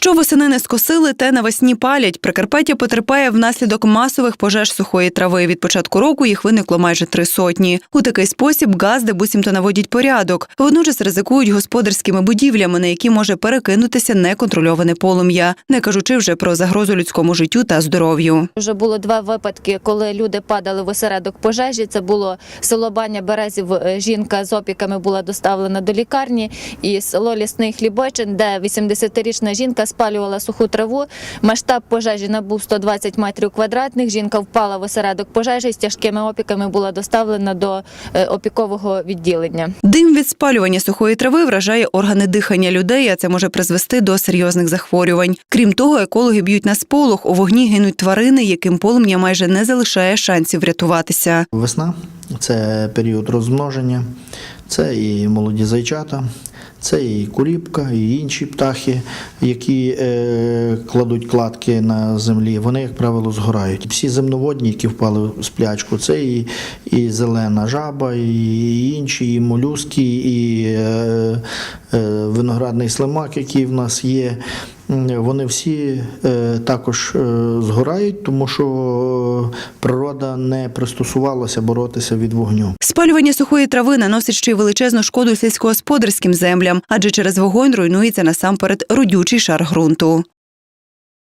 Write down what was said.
Що восени не скосили, те навесні палять. Прикарпаття потерпає внаслідок масових пожеж сухої трави. Від початку року їх виникло майже три сотні. У такий спосіб газди буцімто наводять порядок. Водночас ризикують господарськими будівлями, на які може перекинутися неконтрольоване полум'я, не кажучи вже про загрозу людському життю та здоров'ю. Вже було два випадки, коли люди падали в осередок пожежі. Це було село Баня Березів. е, Жінка з опіками була доставлена до лікарні, і село Лісний Хлібочин, де 80-річна жінка спалювала суху траву. Масштаб пожежі набув 120 метрів квадратних. Жінка впала в осередок пожежі з тяжкими опіками була доставлена до е, опікового відділення. Дим від спалювання сухої трави вражає органи дихання людей, а це може призвести до серйозних захворювань. Крім того, екологи б'ють на сполох. У вогні гинуть тварини, яким полум'я майже не залишає шансів врятуватися. Весна це період розмноження, це і молоді зайчата, це і куріпка, і інші птахи, які е, кладуть кладки на землі. Вони, як правило, згорають. Всі земноводні, які впали в сплячку, це і, і зелена жаба, і інші, і молюски, і е, виноградний слимак, який в нас є. Вони всі е, також е, згорають, тому що природа не пристосувалася боротися від вогню. Спалювання сухої трави наносить ще й величезну шкоду сільськогосподарським землям, адже через вогонь руйнується насамперед родючий шар ґрунту.